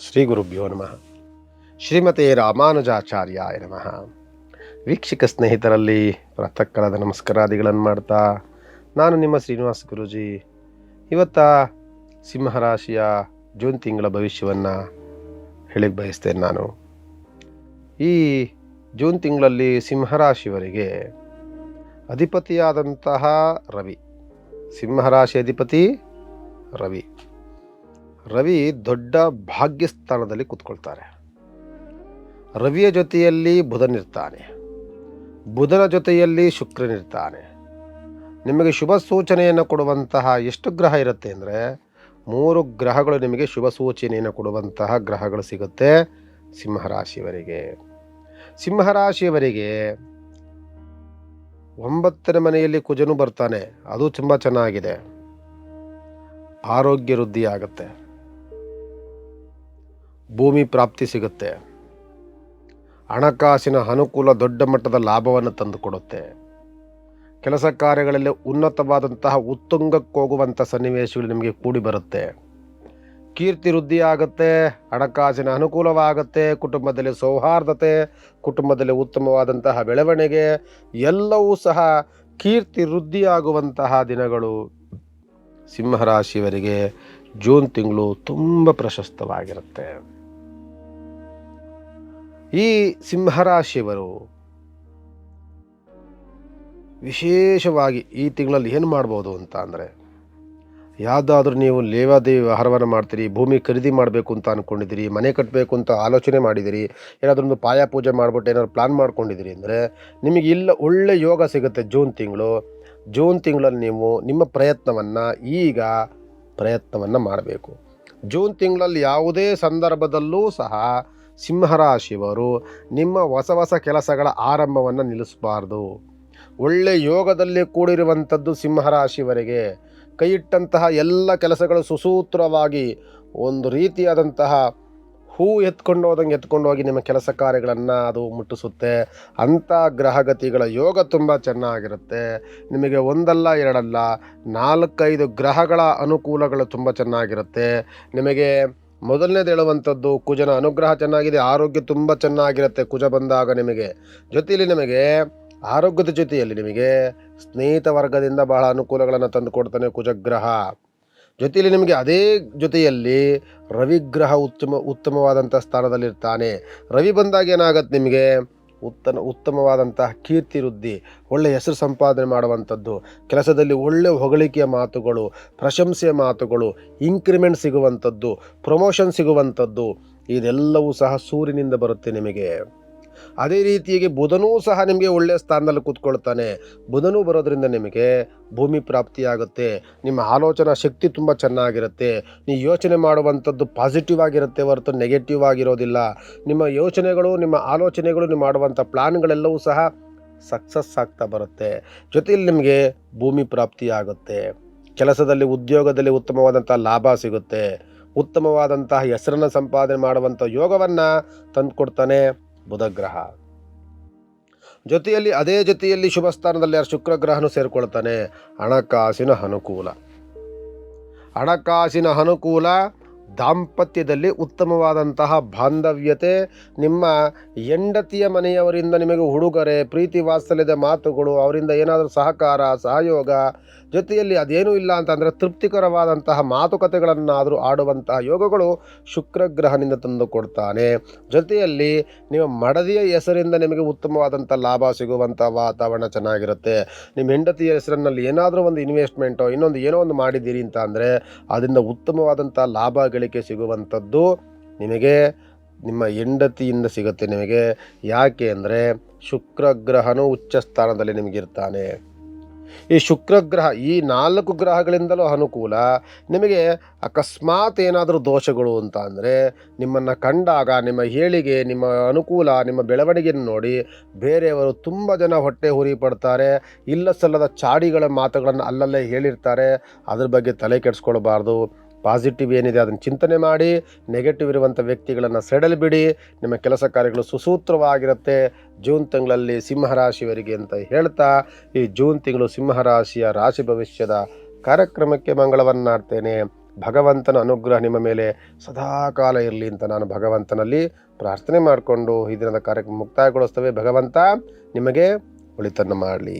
ಶ್ರೀ ಗುರುಭ್ಯೋ ನಮಃ. ಶ್ರೀಮತಿ ರಾಮಾನುಜಾಚಾರ್ಯಾಯ ನಮಃ. ವೀಕ್ಷಕ ಸ್ನೇಹಿತರಲ್ಲಿ ಪ್ರಾತಃಕಾಲದ ನಮಸ್ಕಾರಾದಿಗಳನ್ನು ಮಾಡ್ತಾ ನಾನು ನಿಮ್ಮ ಶ್ರೀನಿವಾಸ ಗುರೂಜಿ. ಇವತ್ತ ಸಿಂಹರಾಶಿಯ ಜೂನ್ ತಿಂಗಳ ಭವಿಷ್ಯವನ್ನು ಹೇಳಿ ಬಯಸ್ತೇನೆ ನಾನು. ಈ ಜೂನ್ ತಿಂಗಳಲ್ಲಿ ಸಿಂಹರಾಶಿಯವರಿಗೆ ಅಧಿಪತಿಯಾದಂತಹ ರವಿ. ಸಿಂಹರಾಶಿ ಅಧಿಪತಿ ರವಿ. ರವಿ ದೊಡ್ಡ ಭಾಗ್ಯಸ್ಥಾನದಲ್ಲಿ ಕೂತ್ಕೊಳ್ತಾರೆ ರವಿಯ ಜೊತೆಯಲ್ಲಿ ಬುಧನಿರ್ತಾನೆ ಬುಧನ ಜೊತೆಯಲ್ಲಿ ಶುಕ್ರನಿರ್ತಾನೆ ನಿಮಗೆ ಶುಭ ಸೂಚನೆಯನ್ನು ಕೊಡುವಂತಹ ಎಷ್ಟು ಗ್ರಹ ಇರುತ್ತೆ ಅಂದರೆ, ಮೂರು ಗ್ರಹಗಳು ನಿಮಗೆ ಶುಭ ಸೂಚನೆಯನ್ನು ಕೊಡುವಂತಹ ಗ್ರಹಗಳು ಸಿಗುತ್ತೆ ಸಿಂಹರಾಶಿಯವರಿಗೆ. ಸಿಂಹರಾಶಿಯವರಿಗೆ ಒಂಬತ್ತನೇ ಮನೆಯಲ್ಲಿ ಕುಜನು ಬರ್ತಾನೆ, ಅದು ತುಂಬ ಚೆನ್ನಾಗಿದೆ. ಆರೋಗ್ಯ ವೃದ್ಧಿ ಆಗುತ್ತೆ ಭೂಮಿ ಪ್ರಾಪ್ತಿ ಸಿಗುತ್ತೆ. ಹಣಕಾಸಿನ ಅನುಕೂಲ ದೊಡ್ಡ ಮಟ್ಟದ ಲಾಭವನ್ನು ತಂದುಕೊಡುತ್ತೆ. ಕೆಲಸ ಕಾರ್ಯಗಳಲ್ಲಿ ಉನ್ನತವಾದಂತಹ ಉತ್ತುಂಗಕ್ಕೋಗುವಂಥ ಸನ್ನಿವೇಶಗಳು ನಿಮಗೆ ಕೂಡಿ ಬರುತ್ತೆ. ಕೀರ್ತಿ ವೃದ್ಧಿ ಆಗುತ್ತೆ ಹಣಕಾಸಿನ ಅನುಕೂಲವಾಗುತ್ತೆ, ಕುಟುಂಬದಲ್ಲಿ ಸೌಹಾರ್ದತೆ, ಕುಟುಂಬದಲ್ಲಿ ಉತ್ತಮವಾದಂತಹ ಬೆಳವಣಿಗೆ, ಎಲ್ಲವೂ ಸಹ ಕೀರ್ತಿ ವೃದ್ಧಿಯಾಗುವಂತಹ ದಿನಗಳು. ಸಿಂಹರಾಶಿಯವರಿಗೆ ಜೂನ್ ತಿಂಗಳು ತುಂಬ ಪ್ರಶಸ್ತವಾಗಿರುತ್ತೆ. ಈ ಸಿಂಹರಾಶಿಯವರು ವಿಶೇಷವಾಗಿ ಈ ತಿಂಗಳಲ್ಲಿ ಏನು ಮಾಡ್ಬೋದು ಅಂತ ಅಂದರೆ, ಯಾವುದಾದ್ರೂ ನೀವು ಲೇವಾದೇವಿ ವ್ಯವಹಾರವನ್ನು ಮಾಡ್ತೀರಿ, ಭೂಮಿ ಖರೀದಿ ಮಾಡಬೇಕು ಅಂತ ಅಂದ್ಕೊಂಡಿದ್ದೀರಿ ಮನೆ ಕಟ್ಟಬೇಕು ಅಂತ ಆಲೋಚನೆ ಮಾಡಿದ್ದೀರಿ, ಏನಾದರೂ ಒಂದು ಪಾಯ ಪೂಜೆ ಮಾಡಿಬಿಟ್ಟು ಏನಾದ್ರು ಪ್ಲ್ಯಾನ್ ಮಾಡ್ಕೊಂಡಿದ್ದೀರಿ ಅಂದರೆ, ನಿಮಗೆ ಇಲ್ಲ ಒಳ್ಳೆ ಯೋಗ ಸಿಗುತ್ತೆ ಜೂನ್ ತಿಂಗಳು. ಜೂನ್ ತಿಂಗಳಲ್ಲಿ ನೀವು ನಿಮ್ಮ ಪ್ರಯತ್ನವನ್ನು ಈಗ ಪ್ರಯತ್ನವನ್ನು ಮಾಡಬೇಕು. ಜೂನ್ ತಿಂಗಳಲ್ಲಿ ಯಾವುದೇ ಸಂದರ್ಭದಲ್ಲೂ ಸಹ ಸಿಂಹರಾಶಿಯವರು ನಿಮ್ಮ ಹೊಸ ಹೊಸ ಕೆಲಸಗಳ ಆರಂಭವನ್ನು ನಿಲ್ಲಿಸಬಾರ್ದು. ಒಳ್ಳೆ ಯೋಗದಲ್ಲಿ ಕೂಡಿರುವಂಥದ್ದು ಸಿಂಹರಾಶಿವರಿಗೆ ಕೈಯಿಟ್ಟಂತಹ ಎಲ್ಲ ಕೆಲಸಗಳು ಸುಸೂತ್ರವಾಗಿ ಒಂದು ರೀತಿಯಾದಂತಹ ಹೂ ಎತ್ಕೊಂಡು ಹೋದಂಗೆ ಎತ್ಕೊಂಡು ಹೋಗಿ ನಿಮ್ಮ ಕೆಲಸ ಕಾರ್ಯಗಳನ್ನು ಅದು ಮುಟ್ಟಿಸುತ್ತೆ. ಅಂಥ ಗ್ರಹಗತಿಗಳ ಯೋಗ ತುಂಬ ಚೆನ್ನಾಗಿರುತ್ತೆ. ನಿಮಗೆ ಒಂದಲ್ಲ, ಎರಡಲ್ಲ, ನಾಲ್ಕೈದು ಗ್ರಹಗಳ ಅನುಕೂಲಗಳು ತುಂಬ ಚೆನ್ನಾಗಿರುತ್ತೆ. ನಿಮಗೆ ಮೊದಲನೇದು ಹೇಳುವಂಥದ್ದು, ಕುಜನ ಅನುಗ್ರಹ ಚೆನ್ನಾಗಿದೆ, ಆರೋಗ್ಯ ತುಂಬ ಚೆನ್ನಾಗಿರುತ್ತೆ ಕುಜ ಬಂದಾಗ ನಿಮಗೆ. ಜೊತೆಯಲ್ಲಿ ನಿಮಗೆ, ಆರೋಗ್ಯದ ಜೊತೆಯಲ್ಲಿ ನಿಮಗೆ ಸ್ನೇಹಿತ ವರ್ಗದಿಂದ ಬಹಳ ಅನುಕೂಲಗಳನ್ನು ತಂದು ಕೊಡ್ತಾನೆ ಕುಜಗ್ರಹ. ಜೊತೆಯಲ್ಲಿ ನಿಮಗೆ ಅದೇ ಜೊತೆಯಲ್ಲಿ ರವಿಗ್ರಹ ಉತ್ತಮ, ಉತ್ತಮವಾದಂಥ ಸ್ಥಾನದಲ್ಲಿರ್ತಾನೆ. ರವಿ ಬಂದಾಗ ಏನಾಗತ್ತೆ ನಿಮಗೆ? ಉತ್ತಮ ಉತ್ತಮವಾದಂತಹ ಕೀರ್ತಿ ವೃದ್ಧಿ, ಒಳ್ಳೆಯ ಹೆಸರು ಸಂಪಾದನೆ ಮಾಡುವಂಥದ್ದು, ಕೆಲಸದಲ್ಲಿ ಒಳ್ಳೆಯ ಹೊಗಳಿಕೆಯ ಮಾತುಗಳು, ಪ್ರಶಂಸೆಯ ಮಾತುಗಳು ಇನ್ಕ್ರಿಮೆಂಟ್ ಸಿಗುವಂಥದ್ದು ಪ್ರಮೋಷನ್ ಸಿಗುವಂಥದ್ದು, ಇದೆಲ್ಲವೂ ಸಹ ಸೂರ್ಯನಿಂದ ಬರುತ್ತೆ ನಿಮಗೆ. ಅದೇ ರೀತಿಯಾಗಿ ಬುಧನೂ ಸಹ ನಿಮಗೆ ಒಳ್ಳೆಯ ಸ್ಥಾನದಲ್ಲಿ ಕೂತ್ಕೊಳ್ತಾನೆ. ಬುಧನೂ ಬರೋದ್ರಿಂದ ನಿಮಗೆ ಭೂಮಿ ಪ್ರಾಪ್ತಿಯಾಗುತ್ತೆ. ನಿಮ್ಮ ಆಲೋಚನಾ ಶಕ್ತಿ ತುಂಬ ಚೆನ್ನಾಗಿರುತ್ತೆ. ನೀವು ಯೋಚನೆ ಮಾಡುವಂಥದ್ದು ಪಾಸಿಟಿವ್ ಆಗಿರುತ್ತೆ ಹೊರತು ನೆಗೆಟಿವ್ ಆಗಿರೋದಿಲ್ಲ. ನಿಮ್ಮ ಯೋಚನೆಗಳು, ನಿಮ್ಮ ಆಲೋಚನೆಗಳು, ನೀವು ಮಾಡುವಂಥ ಪ್ಲ್ಯಾನ್ಗಳೆಲ್ಲವೂ ಸಹ ಸಕ್ಸಸ್ ಆಗ್ತಾ ಬರುತ್ತೆ. ಜೊತೆಯಲ್ಲಿ ನಿಮಗೆ ಭೂಮಿ ಪ್ರಾಪ್ತಿಯಾಗುತ್ತೆ. ಕೆಲಸದಲ್ಲಿ, ಉದ್ಯೋಗದಲ್ಲಿ ಉತ್ತಮವಾದಂಥ ಲಾಭ ಸಿಗುತ್ತೆ. ಉತ್ತಮವಾದಂತಹ ಹೆಸರನ್ನು ಸಂಪಾದನೆ ಮಾಡುವಂಥ ಯೋಗವನ್ನು ತಂದುಕೊಡ್ತಾನೆ. ಬುಧಗ್ರಹ. ಜೊತೆಯಲ್ಲಿ ಅದೇ ಜೊತೆಯಲ್ಲಿ ಶುಭ ಸ್ಥಾನದಲ್ಲಿ ಯಾರು ಶುಕ್ರ ಗ್ರಹನು ಸೇರಿಕೊಳ್ತಾನೆ. ಹಣಕಾಸಿನ ಅನುಕೂಲ. ಹಣಕಾಸಿನ ಅನುಕೂಲ ದಾಂಪತ್ಯದಲ್ಲಿ ಉತ್ತಮವಾದಂತಹ ಬಾಂಧವ್ಯತೆ, ನಿಮ್ಮ ಹೆಂಡತಿಯ ಮನೆಯವರಿಂದ ನಿಮಗೆ ಹುಡುಗರೆ ಪ್ರೀತಿ ವಾತ್ಸಲ್ಯದ ಮಾತುಗಳು, ಅವರಿಂದ ಏನಾದರೂ ಸಹಕಾರ, ಸಹಯೋಗ, ಜೊತೆಯಲ್ಲಿ ಅದೇನೂ ಇಲ್ಲ ಅಂತಂದರೆ ತೃಪ್ತಿಕರವಾದಂತಹ ಮಾತುಕತೆಗಳನ್ನಾದರೂ ಆಡುವಂತಹ ಯೋಗಗಳು ಶುಕ್ರಗ್ರಹನಿಂದ ತಂದುಕೊಡ್ತಾನೆ ತಂದು ಕೊಡ್ತಾನೆ. ಜೊತೆಯಲ್ಲಿ ನಿಮ್ಮ ಮಡದಿಯ ಹೆಸರಿಂದ ನಿಮಗೆ ಉತ್ತಮವಾದಂಥ ಲಾಭ ಸಿಗುವಂಥ ವಾತಾವರಣ ಚೆನ್ನಾಗಿರುತ್ತೆ. ನಿಮ್ಮ ಹೆಂಡತಿಯ ಹೆಸರಿನಲ್ಲಿ ಏನಾದರೂ ಒಂದು ಇನ್ವೆಸ್ಟ್ಮೆಂಟೋ ಇನ್ನೊಂದು ಏನೋ ಒಂದು ಮಾಡಿದ್ದೀರಿ ಅಂತ ಅಂದರೆ, ಅದರಿಂದ ಉತ್ತಮವಾದಂಥ ಲಾಭ ಗಳಿಕೆ ಸಿಗುವಂಥದ್ದು ನಿಮಗೆ ನಿಮ್ಮ ಹೆಂಡತಿಯಿಂದ ಸಿಗುತ್ತೆ ನಿಮಗೆ. ಯಾಕೆ ಅಂದರೆ ಶುಕ್ರಗ್ರಹನು ಉಚ್ಚ ಸ್ಥಾನದಲ್ಲಿ ನಿಮಗಿರ್ತಾನೆ. ಈ ಶುಕ್ರಗ್ರಹ ಈ ನಾಲ್ಕು ಗ್ರಹಗಳಿಂದಲೂ ಅನುಕೂಲ. ನಿಮಗೆ ಅಕಸ್ಮಾತ್ ಏನಾದರೂ ದೋಷಗಳು ಅಂತ ಅಂದರೆ ನಿಮ್ಮನ್ನು ಕಂಡಾಗ, ನಿಮ್ಮ ಹೇಳಿಗೆ, ನಿಮ್ಮ ಅನುಕೂಲ, ನಿಮ್ಮ ಬೆಳವಣಿಗೆಯನ್ನು ನೋಡಿ ಬೇರೆಯವರು ತುಂಬ ಜನ ಹೊಟ್ಟೆ ಹುರಿ ಪಡ್ತಾರೆ. ಇಲ್ಲ ಸಲ್ಲದ ಚಾಡಿಗಳ ಮಾತುಗಳನ್ನು ಅಲ್ಲಲ್ಲೇ ಹೇಳಿರ್ತಾರೆ. ಅದ್ರ ಬಗ್ಗೆ ತಲೆ ಕೆಡಿಸ್ಕೊಳ್ಬಾರ್ದು. ಪಾಸಿಟಿವ್ ಏನಿದೆ ಅದನ್ನು ಚಿಂತನೆ ಮಾಡಿ ನೆಗೆಟಿವ್ ಇರುವಂಥ ವ್ಯಕ್ತಿಗಳನ್ನು ಸೆಡಲ್ ಬಿಡಿ, ನಿಮ್ಮ ಕೆಲಸ ಕಾರ್ಯಗಳು ಸುಸೂತ್ರವಾಗಿರುತ್ತೆ. ಜೂನ್ ತಿಂಗಳಲ್ಲಿ ಸಿಂಹರಾಶಿಯವರಿಗೆ ಅಂತ ಹೇಳ್ತಾ, ಈ ಜೂನ್ ತಿಂಗಳು ಸಿಂಹರಾಶಿಯ ರಾಶಿ ಭವಿಷ್ಯದ ಕಾರ್ಯಕ್ರಮಕ್ಕೆ ಮಂಗಳವನ್ನಾಡ್ತೇನೆ. ಭಗವಂತನ ಅನುಗ್ರಹ ನಿಮ್ಮ ಮೇಲೆ ಸದಾಕಾಲ ಇರಲಿ ಅಂತ ನಾನು ಭಗವಂತನಲ್ಲಿ ಪ್ರಾರ್ಥನೆ ಮಾಡಿಕೊಂಡು ಈ ದಿನದ ಕಾರ್ಯಕ್ರಮ ಮುಕ್ತಾಯಗೊಳಿಸ್ತೇವೆ. ಭಗವಂತ, ನಿಮಗೆ ಒಳಿತನ್ನು ಮಾಡಲಿ.